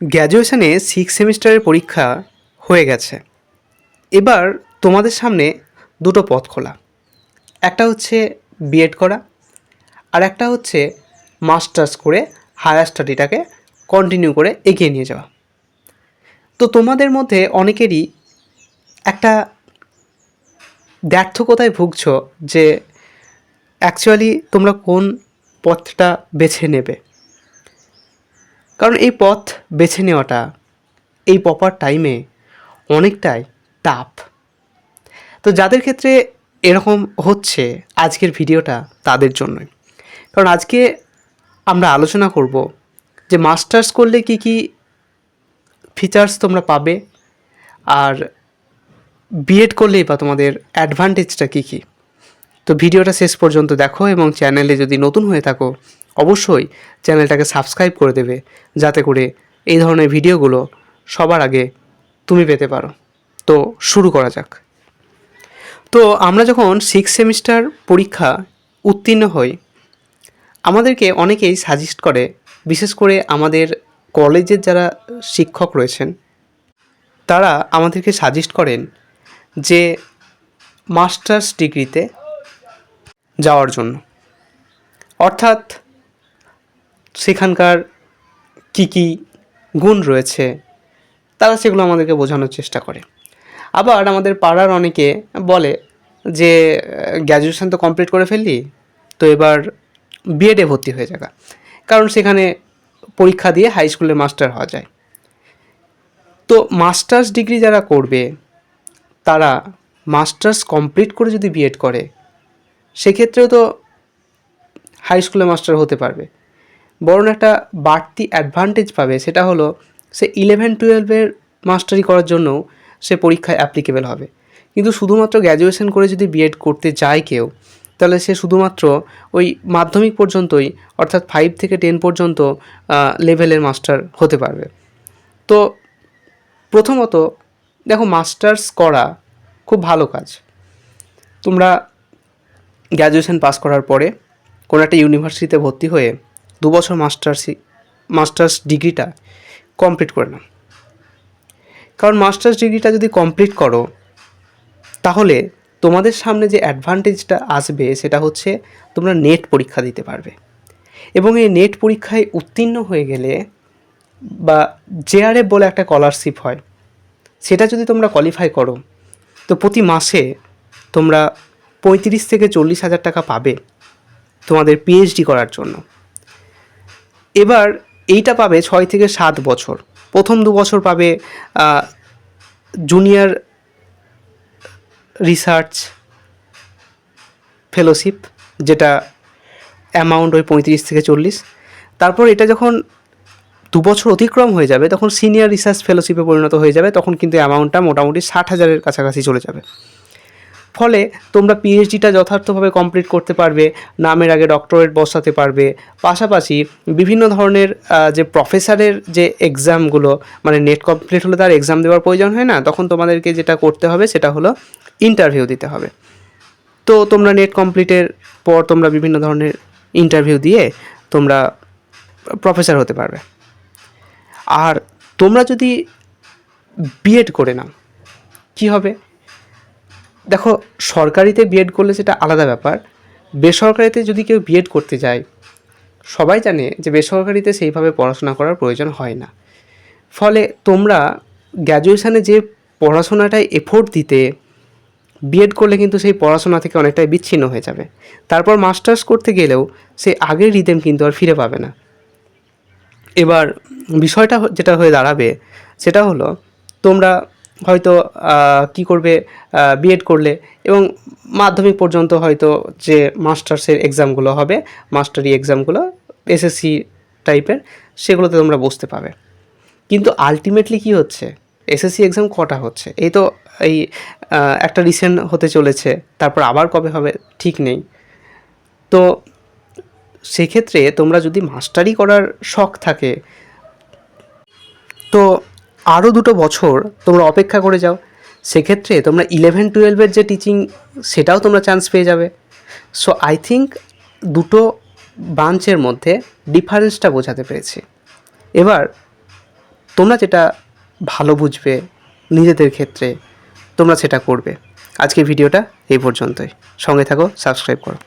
গ্র্যাজুয়েশনে six সেমিস্টারের পরীক্ষা হয়ে গেছে। এবার তোমাদের সামনে দুটো পথ খোলা। একটা হচ্ছে বিএড করা আর একটা হচ্ছে মাস্টার্স করে হায়ার স্টাডিটাকে কন্টিনিউ করে এগিয়ে নিয়ে যাওয়া। তো তোমাদের মধ্যে অনেকেরই একটা ব্যর্থকতায় ভুগছ যে অ্যাকচুয়ালি তোমরা কোন পথটা বেছে নেবে। কারণ এই পথ বেছে নেওয়াটা, এই প্রপার টাইমে অনেকটাই টাফ তো যাদের ক্ষেত্রে এরকম হচ্ছে আজকের ভিডিওটা তাদের জন্যই। কারণ আজকে আমরা আলোচনা করব যে মাস্টার্স করলে কি কি ফিচার্স তোমরা পাবে আর বিএড করলেই বা তোমাদের অ্যাডভান্টেজটা কী কী। তো ভিডিওটা শেষ পর্যন্ত দেখো এবং চ্যানেলে যদি নতুন হয়ে থাকো অবশ্যই চ্যানেলটাকে সাবস্ক্রাইব করে দেবে, যাতে করে এই ধরনের ভিডিওগুলো সবার আগে তুমি পেতে পারো। তো শুরু করা যাক। তো আমরা যখন সিক্স সেমিস্টার পরীক্ষা উত্তীর্ণ হই, আমাদেরকে অনেকেই সাজেস্ট করে, বিশেষ করে আমাদের কলেজের যারা শিক্ষক রয়েছেন, তারা আমাদেরকে সাজেস্ট করেন যে মাস্টার্স ডিগ্রিতে যাওয়ার জন্য। অর্থাৎ সেখানকার কী কী গুণ রয়েছে, তারা সেগুলো আমাদেরকে বোঝানোর চেষ্টা করে। আবার আমাদের পাড়ার অনেকে বলে যে, গ্র্যাজুয়েশন তো কমপ্লিট করে ফেললি, তো এবার বিএডে ভর্তি হয়ে যাকা কারণ সেখানে পরীক্ষা দিয়ে হাই স্কুলের মাস্টার হওয়া যায়। তো মাস্টার্স ডিগ্রি যারা করবে, তারা মাস্টার্স কমপ্লিট করে যদি বিএড করে, সেক্ষেত্রেও তো হাই স্কুলে মাস্টার হতে পারবে। বরং একটা বাড়তি অ্যাডভান্টেজ পাবে, সেটা হলো সে ইলেভেন টুয়েলভের মাস্টারি করার জন্য সে পরীক্ষায় অ্যাপ্লিকেবল হবে। কিন্তু শুধুমাত্র গ্র্যাজুয়েশন করে যদি বিএড করতে যায় কেউ, তাহলে সে শুধুমাত্র ওই মাধ্যমিক পর্যন্তই, অর্থাৎ ফাইভ থেকে টেন পর্যন্ত লেভেলের মাস্টার হতে পারবে। তো প্রথমত, দেখো মাস্টার্স করা খুব ভালো কাজ। তোমরা গ্র্যাজুয়েশন পাস করার পরে কোনো একটা ইউনিভার্সিটিতে ভর্তি হয়ে দু বছর মাস্টার্সি মাস্টার্স ডিগ্রিটা কমপ্লিট করে নাও। কারণ মাস্টার্স ডিগ্রিটা যদি কমপ্লিট করো, তাহলে তোমাদের সামনে যে অ্যাডভান্টেজটা আসবে সেটা হচ্ছে তোমরা নেট পরীক্ষা দিতে পারবে। এবং এই নেট পরীক্ষায় উত্তীর্ণ হয়ে গেলে বা জেআরএফ বলে একটা স্কলারশিপ হয়, সেটা যদি তোমরা কোয়ালিফাই করো, তো প্রতি মাসে তোমরা পঁয়ত্রিশ থেকে চল্লিশ হাজার টাকা পাবে তোমাদের পিএইচডি করার জন্য। এবার এইটা পাবে ছয় থেকে সাত বছর। প্রথম দু বছর পাবে জুনিয়র রিসার্চ ফেলোশিপ যেটা অ্যামাউন্ট ওই পঁয়ত্রিশ থেকে চল্লিশ। তারপর এটা যখন দু বছর অতিক্রম হয়ে যাবে, তখন সিনিয়র রিসার্চ ফেলোশিপে পরিণত হয়ে যাবে, তখন কিন্তু অ্যামাউন্টটা মোটামুটি ষাট হাজারের কাছাকাছি চলে যাবে। ফলে তোমরা পিএইচডিটা যথার্থভাবে কমপ্লিট করতে পারবে, নামের আগে ডক্টরেট বসাতে পারবে। পাশাপাশি বিভিন্ন ধরনের যে প্রফেসরের যে এক্সামগুলো মানে নেট কমপ্লিট হলে তার এক্সাম দেওয়ার প্রয়োজন হয় না, তখন তোমাদেরকে যেটা করতে হবে সেটা হলো ইন্টারভিউ দিতে হবে। তো তোমরা নেট কমপ্লিটের পর তোমরা বিভিন্ন ধরনের ইন্টারভিউ দিয়ে তোমরা প্রফেসর হতে পারবে। আর তোমরা যদি বিএড করে নাও, কী হবে? দেখো, সরকারিতে বিএড করলে সেটা আলাদা ব্যাপার। বেসরকারিতে যদি কেউ বিএড করতে যায়, সবাই জানে যে বেসরকারিতে সেইভাবে পড়াশোনা করার প্রয়োজন হয় না। ফলে তোমরা গ্র্যাজুয়েশানে যে পড়াশোনাটায় এফোর্ট দিতে বিএড করলে কিন্তু সেই পড়াশোনা থেকে অনেকটাই বিচ্ছিন্ন হয়ে যাবে। তারপর মাস্টার্স করতে গেলেও সে আগের রিদেম কিন্তু আর ফিরে পাবে না। এবার বিষয়টা যেটা হয়ে দাঁড়াবে, সেটা হলো তোমরা হয়তো কি করবে বিএড করলে এবং মাধ্যমিক পর্যন্ত হয়তো যে মাস্টার্সের এক্সামগুলো হবে, মাস্টারি এক্সামগুলো এসএসসি টাইপের সেগুলোতে তোমরা বসতে পাবে। কিন্তু আলটিমেটলি কি হচ্ছে? এসএসসি এক্সাম কটা হচ্ছে? এই তো এই একটা রিসেন্ট হতে চলেছে, তারপর আবার কবে হবে ঠিক নেই। তো সেক্ষেত্রে তোমরা যদি মাস্টারি করার শখ থাকে, তো আরও দুটো বছর তোমরা অপেক্ষা করে যাও। সেক্ষেত্রে তোমরা ইলেভেন টুয়েলভের যে টিচিং সেটাও তোমরা চান্স পেয়ে যাবে। সো আই থিঙ্ক দুটো ব্রাঞ্চের মধ্যে ডিফারেন্সটা বোঝাতে পেরেছি। এবার তোমরা যেটা ভালো বুঝবে নিজেদের ক্ষেত্রে, তোমরা সেটা করবে। আজকের ভিডিওটা এই পর্যন্তই। সঙ্গে থাকো সাবস্ক্রাইব করো।